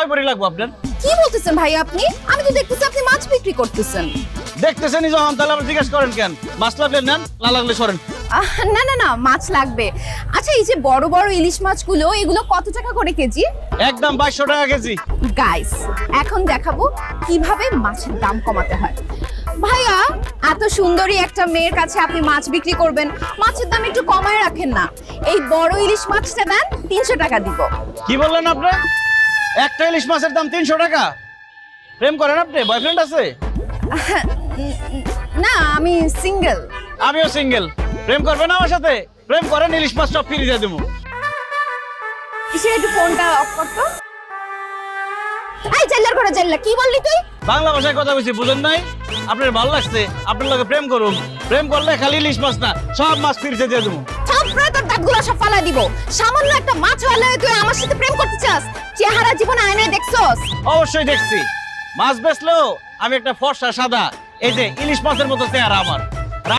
কয় লাগবো আপনার? কি বলতেছেন ভাই আপনি? আমি তো দেখতেছি আপনি মাছ বিক্রি করতেছেন। দেখতেছেনই যখন তাহলে আবার জিজ্ঞেস করেন কেন? মাছ লাগলে নেন না লাগলে সরেন। আহ, না না না মাছ লাগবে। আচ্ছা এই যে বড় বড় ইলিশ মাছগুলো এগুলো কত টাকা করে কেজি? একদম বাইশশো টাকা কেজি। গাইস এখন দেখাবো কীভাবে মাছের দাম কমাতে হয়। ভাইয়া এত সুন্দরী একটা মেয়ের কাছে আপনি মাছ বিক্রি করবেন। মাছের দাম একটু কমায় রাখেন না। এই বড় ইলিশ মাছটা দেন তিনশো টাকা দিব। কি বললেন আপনি? একটা ইলিশ মাছের দাম তিনশো টাকা। প্রেম করেন আপনি বয়ফ্রেন্ড আছে? না আমি সিঙ্গেল আমিও সিঙ্গেল প্রেম করবেন আমার সাথে? প্রেম করেন ইলিশ মাছ সব ফিরে দিয়ে দেবো। কিসের একটু ফোনটা অফ করতো এই জেল্লার ঘরে জেল্লা কি বললি তুই? বাংলা ভাষায় কথা বলছি বুঝেন নাই? আপনার ভালো লাগছে আপনার লগে প্রেম করুন প্রেম করলে খালি ইলিশ মাছ না সব মাছ ফিরতে দিয়ে দেবো। থাপড়ে তোর দাঁতগুলো সব ফালা দিব। সামান্য একটা মাছ হলে তুই আমার সাথে প্রেম করতে চাস। চেহারা জীবন আয়নায় দেখছস? অবশ্যই দেখছি। মাছ বেচলেও আমি একটা ফর্সা সাদা, এই যে ইলিশ মাছের মতো চেহারা আমার।